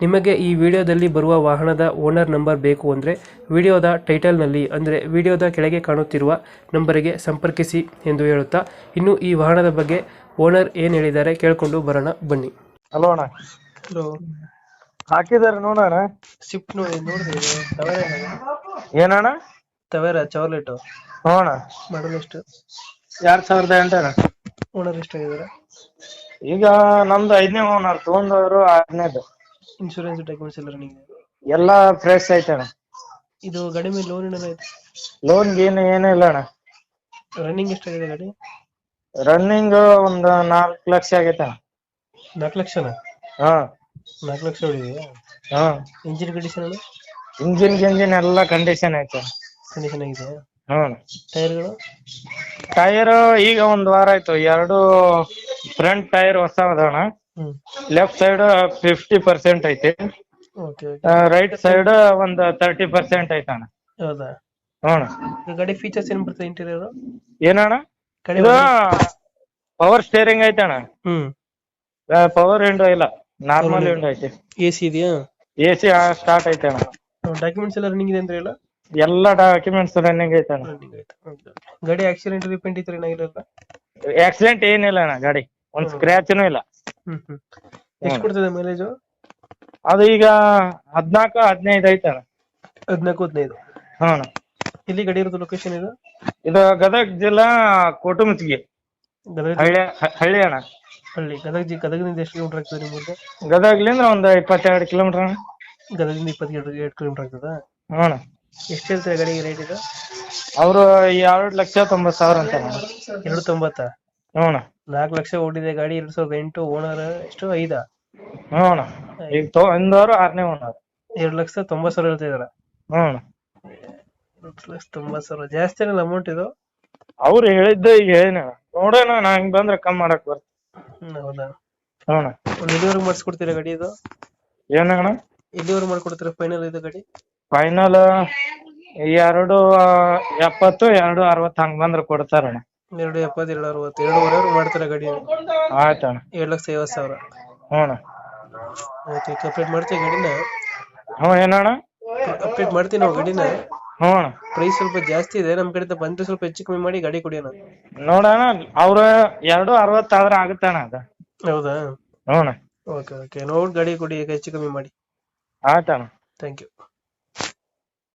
ನಿಮಗೆ ಈ ವಿಡಿಯೋದಲ್ಲಿ ಬರುವ ವಾಹನದ ಓನರ್ ನಂಬರ್ ಬೇಕು ಅಂದರೆ ವಿಡಿಯೋದ ಟೈಟಲ್ನಲ್ಲಿ ಅಂದರೆ ವಿಡಿಯೋದ ಕೆಳಗೆ ಕಾಣುತ್ತಿರುವ ನಂಬರಿಗೆ ಸಂಪರ್ಕಿಸಿ ಎಂದು ಹೇಳುತ್ತಾ ಇನ್ನು ಈ ವಾಹನದ ಬಗ್ಗೆ ಓನರ್ ಏನು ಹೇಳಿದ್ದಾರೆ ಕೇಳಿಕೊಂಡು ಬರೋಣ ಬನ್ನಿ. ಹಲೋ ಅಣ್ಣ. ಹಲೋ. ಹಾಕಿದಾರೆ ನೋಡೋಣ ಸ್ವಿಫ್ಟ್ ನೋಡಿ ನೋಡಿದ್ರಿ ತವೇರ ಏನಣ್ಣ ತವೇರ ಚಾಕ್ಲೇಟ್ ನೋಡೋಣ ಮಾಡಲ್ ಎಷ್ಟು? ಎರಡ್ ಸಾವಿರದ ಎಂಟಣ್ಣ ಓನರ್ ಎಷ್ಟಾಗಿದ್ದಾರೆ? ಈಗ ನಮ್ದು ಐದನೇ ಓನರ್ ತಗೊಂಡವರು ಆರನೇದು. ಇನ್ಶೂರೆನ್ಸ್ ಡಾಕ್ಯುಮೆಂಟ್ಸ್ ಎಲ್ಲ ರನ್ನಿಂಗ್ ಎಲ್ಲ ಫ್ರೆಶ್ ಐತೆ ಐತಣ್ಣ ಇದು ಗಾಡಿ ಮೇಲೆ ಲೋನ್ ಏನಾರ ಐತೆ? ಲೋನ್ ಗೀನ್ ಏನೂ ಇಲ್ಲ ಅಣ್ಣ. ರನ್ನಿಂಗ್ ಎಷ್ಟಾಗಿದೆ ಗಾಡಿ? ರನ್ನಿಂಗ್ ಒಂದು ನಾಲ್ಕು ಲಕ್ಷ ಆಗೈತೆ ಅಣ್ಣ. ನಾಲ್ಕು ಲಕ್ಷನಾ? ಹಾ. ನಾಲ್ಕು ಲಕ್ಷ ಹೊಡಿದೆಯಾ? ಹಾ. ಇಂಜಿನ್ ಕಂಡೀಷನ್ ಅಣ್ಣ? ಇಂಜಿನ್ ಗಿಂಜಿನ್ ಎಲ್ಲ ಕಂಡೀಷನ್ ಐತೆ ಕಂಡೀಷನ್ ಆಗಿದೆಯಾ ಹ್ಞೂ ಟೈರ್ಗಳು ಟೈರ್ ಈಗ ಒಂದ್ ವಾರ ಆಯ್ತು. ಎರಡು ಫ್ರಂಟ್ ಟೈರ್ ಹೊಸ ಅದಾವಣ್ಣ. ಹ್ಮ್. ಲೆಫ್ಟ್ ಸೈಡ್ ಫಿಫ್ಟಿ ಪರ್ಸೆಂಟ್ ಐತಿ. ಓಕೆ ರೈಟ್ ಸೈಡ್ ಒಂದ್ ತರ್ಟಿ ಪರ್ಸೆಂಟ್ ಐತಣ್ಣ ಹೌದಾ? ಹ್ಞೂ ಈಗ ಗಾಡಿ ಫೀಚರ್ಸ್ ಏನ್ ಬರ್ತದೆ ಇಂಟೀರಿಯರ್ ಏನಣ್ಣ ಇದು ಪವರ್ ಸ್ಟೇರಿಂಗ್ ಅಣ್ಣ. ಹ್ಮ್. ಪವರ್ ವಿಂಡೋ ಇಲ್ಲ. ನಾರ್ಮಲ್ ವಿಂಡೋ ಐತಿ. ಎಸಿ ಸಿ ಇದೆಯಾ? ಎ ಸಿ ಸ್ಟಾರ್ಟ್ ಅಣ್ಣ. ಡಾಕ್ಯುಮೆಂಟ್ಸ್ ಎಲ್ಲ ರನ್ನಿಂಗ್ ಇದೆ ಅಂದ್ರೆ ಹೇಳ. ಎಲ್ಲ ಡಾಕ್ಯುಮೆಂಟ್ಸ್ ರನ್ನಿಂಗ್ Okay, okay. ಗಾಡಿ ಆಕ್ಸಿಡೆಂಟ್ ರಿಪೇಂಟ್ ಇತ್ತು ಏನಾಗಿರಲ್ಲ ಆಕ್ಸಿಡೆಂಟ್ ಏನಿಲ್ಲ ಅಣ್ಣ ಗಾಡಿ. ಒಂದ್ ಸ್ಕ್ರಾಚ್ನು ಇಲ್ಲ. ಎಷ್ಟು ಕೊಡ್ತದೆ ಮೈಲೇಜ್ ಅದು ಈಗ ಹದಿನಾಲ್ಕು ಹದಿನೈದು ಐತಣ್ಣ ಹದಿನಾಲ್ಕು ಹದಿನೈದು. ಹಾ ಇಲ್ಲಿ ಗಡಿ ಇರೋದು ಲೊಕೇಶನ್ ಇದು? ಇದು ಗದಗ ಜಿಲ್ಲಾ ಕೋಟುಮಚ್ಗಿ ಗದಗ ಹಳ್ಳಿ ಹಳ್ಳಿ ಅಣ್ಣ. ಹಳ್ಳಿ. ಗದಗ ಜಿ ಗದಗದಿಂದ ಎಷ್ಟು ಕಿಲೋಮೀಟರ್ ಆಗ್ತದೆ ನಿಮ್ಗೆ ಗದಗ್ಲಿಂದ ಒಂದ್ ಇಪ್ಪತ್ತೆರಡು ಕಿಲೋಮೀಟರ್ ಅಣ್ಣ. ಗದಗದಿಂದ ಇಪ್ಪತ್ತೆರಡು ಎರಡು ಕಿಲೋಮೀಟರ್ ಆಗ್ತದ? ಹಾ ಎಷ್ಟು ಹೇಳ್ತಾರೆ ಗಡಿಗೆ ರೇಟ್ ಇದು? ಅವರು ಎರಡು ಲಕ್ಷ ತೊಂಬತ್ತು ಸಾವಿರ ಅಂತ ಎರಡು ತೊಂಬತ್ತಾ? ಹ್ಞೂ ಅಣ್ಣ ನಾಲ್ಕು ಲಕ್ಷ ಓಡಿದೆ ಗಾಡಿ ಎರಡ್ ಸಾವಿರದ ಎಂಟು ಓನರ್ ಎಷ್ಟು? ಐದ? ಹ್ಞೂ ಅಣ್ಣ ಈಗ ತೊ ಆರನೇ ಓನರ್. ಎರಡು ಲಕ್ಷ ತೊಂಬತ್ತು ಸಾವಿರ ಹೇಳ್ತಾ ಇದಾರ ಹ್ಞೂ ಅಣ್ಣ ಎರಡು ಲಕ್ಷ ತೊಂಬತ್ತು ಸಾವಿರ. ಜಾಸ್ತಿ ಏನಲ್ಲ ಅಮೌಂಟ್ ಇದು? ಅವ್ರು ಹೇಳಿದ್ದ ಈಗ ಹೇಳಿನ ನೋಡೋಣ ನಾ ಹಿಂಗ್ ಬಂದ್ರೆ ಕಮ್ಮಿ ಮಾಡಕ್ ಬರ್ತ ಹ್ಮ್, ಹೌದಾ? ಹ್ಞೂ ಅಣ್ಣ ಒಂದು ಮಾಡಿಸ್ಕೊಡ್ತೀರಾ ಗಾಡಿ ಇದು? ಏನಣ್ಣ? ಇಲ್ಲಿವರೆಗೆ ಮಾಡ್ಕೊಡ್ತೀರಾ ಫೈನಲ್ ಇದು ಗಾಡಿ? ಫೈನಲ್ ಎರಡು ಎಪ್ಪತ್ತು ಎರಡು ಅರವತ್ತು ಹಂಗ್ ಬಂದ್ರೆ ಕೊಡ್ತಾರಣ್ಣ. ಎರಡು ಎಪ್ಪತ್ತು ಎರಡು ಅರವತ್ತು ಎರಡೂವರೆವರೆಗೂ ಗಡಿ? ಗಾಡಿ ಅಣ್ಣ. ಎರಡು ಲಕ್ಷ ಐವತ್ತು ಸಾವಿರ. ಹ್ಞೂ ಅಣ್ಣ. ಓಕೆ ಕಂಪ್ಲೀಟ್ ಮಾಡ್ತೀವಿ ಗಾಡಿನ? ಹ್ಞೂ ಏನಣ್ಣ ಅಪ್ಡೇಟ್ ಮಾಡ್ತೀವಿ ನಾವು ಗಾಡಿನ? ಹ್ಞೂ ಅಣ್ಣ. ಪ್ರೈಸ್ ಸ್ವಲ್ಪ ಜಾಸ್ತಿ ಇದೆ ನಮ್ಮ ಕಡೆ ಬಂದರೆ ಸ್ವಲ್ಪ ಹೆಚ್ಚು ಕಮ್ಮಿ ಮಾಡಿ ಗಾಡಿ ಕೊಡಿ ಅಣ್ಣ. ನೋಡೋಣ ಅವ್ರು ಎರಡು ಅರವತ್ತಾದ್ರೆ ಆಗುತ್ತಣ್ಣ ಅದು. ಹೌದಾ? ಹ್ಞೂ ಅಣ್ಣ. Okay okay. ನೋಡಿ ಗಾಡಿ ಕೊಡಿ ಈಗ ಹೆಚ್ಚು ಕಮ್ಮಿ ಮಾಡಿ. ಆಯ್ತಣ್ಣ ಥ್ಯಾಂಕ್ ಯು